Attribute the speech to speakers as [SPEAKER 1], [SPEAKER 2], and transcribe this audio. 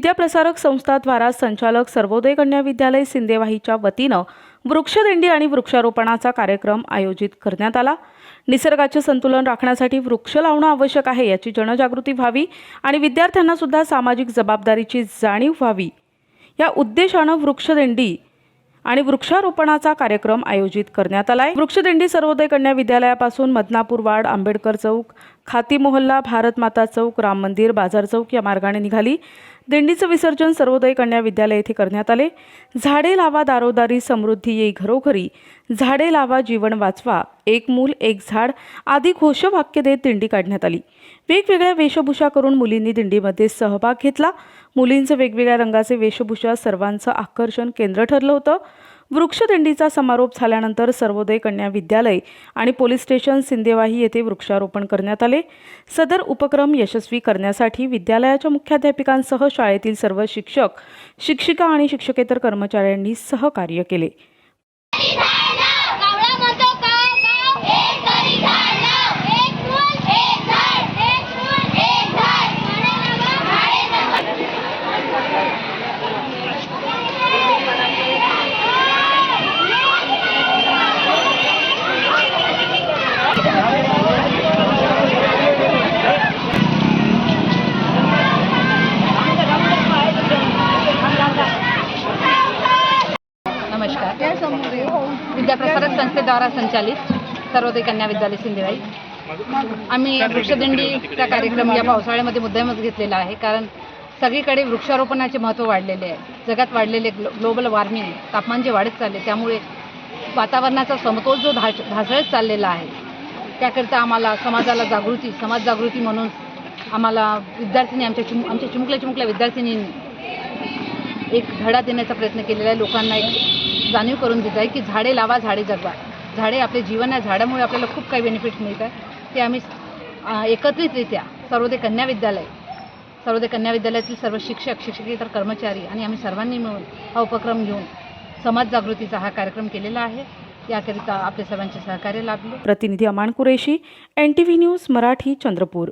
[SPEAKER 1] विद्याप्रसारक संस्थाद्वारा संचालक सर्वोदय कन्या विद्यालय सिंदेवाहीच्या वतीनं वृक्षदिंडी आणि वृक्षारोपणाचा कार्यक्रम आयोजित करण्यात आला. निसर्गाचे संतुलन राखण्यासाठी वृक्ष लावणं आवश्यक आहे याची जनजागृती व्हावी आणि विद्यार्थ्यांना सुद्धा सामाजिक जबाबदारीची जाणीव व्हावी. या उद्देशानं वृक्षदिंडी आणि वृक्षारोपणाचा कार्यक्रम आयोजित करण्यात आलाय. वृक्षदिंडी सर्वोदय कन्या विद्यालयापासून मदनापूर वाड आंबेडकर चौक खाती मोहल्ला भारत माता चौक राम मंदिर बाजार चौक या मार्गाने निघाली. दिंडीचं विसर्जन सर्वोदय कन्या विद्यालय येथे करण्यात आले. झाडे लावा दारोदारी समृद्धी येई घरोघरी. झाडे लावा जीवन वाचवा. एक मूल एक झाड. आदी घोषवाक्य देत दिंडी काढण्यात आली. वेगवेगळ्या वेशभूषा करून मुलींनी दिंडीमध्ये सहभाग घेतला. मुलींचं वेगवेगळ्या रंगाचे वेशभूषा सर्वांचं आकर्षण केंद्र ठरलं होतं. वृक्षदिंडीचा समारोप झाल्यानंतर सर्वोदय कन्या विद्यालय आणि पोलीस स्टेशन सिंदेवाही येथे वृक्षारोपण करण्यात आले. सदर उपक्रम यशस्वी करण्यासाठी विद्यालयाच्या मुख्याध्यापिकांसह शाळेतील सर्व शिक्षक शिक्षिका आणि शिक्षकेतर कर्मचाऱ्यांनी सहकार्य केले
[SPEAKER 2] कावळा म्हणतो काव काव एक तरी झाड लाव एक फूल एक झाड एक फूल एक झाड झाडे लावा झाडे
[SPEAKER 3] नमस्कार विद्याप्रसारक संस्थेद्वारा संचालित सर्वोदय कन्या विद्यालय सिंधेवाई आम्ही वृक्षदिंडीचा कार्यक्रम या पावसाळ्यामध्ये मुद्दामच घेतलेला आहे कारण सगळीकडे वृक्षारोपणाचे महत्त्व वाढलेले आहे. जगात वाढलेले ग्लो ग्लोबल वॉर्मिंग तापमान जे वाढत चालले त्यामुळे वातावरणाचा समतोल जो धा ढासळत चाललेला आहे त्याकरिता आम्हाला समाजाला जागृती समाज जागृती म्हणून आम्हाला विद्यार्थिनी आमच्या चिमु आमच्या चिमुकल्या चिमुकल्या विद्यार्थिनींनी एक धडा देण्याचा प्रयत्न केलेला आहे. लोकांना एक जाणीव करून देत आहे की झाडे लावा झाडे जगवा. झाडे आपले जीवन आहे झाडामुळे आपल्याला खूप काही बेनिफिट मिळत आहे. ते आम्ही एकत्रितरित्या सर्वोदय कन्या विद्यालय सर्वोदय कन्या विद्यालयातील सर्व शिक्षक शिक्षकेतर कर्मचारी आणि आम्ही सर्वांनी मिळून हा उपक्रम घेऊन समाज जागृतीचा हा कार्यक्रम केलेला आहे. याकरिता आपले सर्वांचे सहकार्य लाभले.
[SPEAKER 1] प्रतिनिधी Aman Qureshi N T V news Marathi Chandrapur.